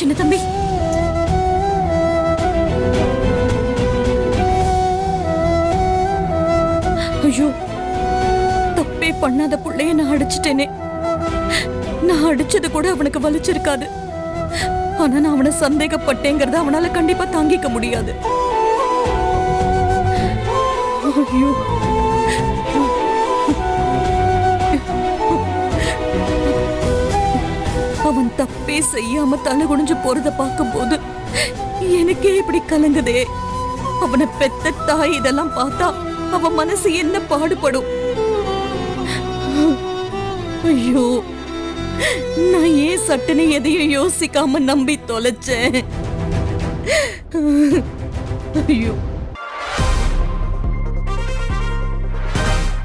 சின்ன தம்பி. ஐயோ தப்பே பண்ணாத பிள்ளைய நான் அடிச்சிட்டேனே. நான் அடிச்சது கூட அவனுக்கு வலிச்சிருக்காது. ஆனா நான் அவனை சந்தேகப்பட்டேங்கிறத அவனால கண்டிப்பா தாங்கிக்க முடியாது. ஐயோ. அவன் தப்பே செய்யாம தலை குனிஞ்சு போறத பார்க்கும்போது எனக்கே இப்படி கலங்குதே. அவனை பெத்த தாய் இதெல்லாம் பார்த்தா அவன் மனசு என்ன பாடுபடும். ஐயோ நான் ஏன் சட்டுன்னு எதையும் யோசிக்காம நம்பி தொலைச்சேன்? ஐயோ.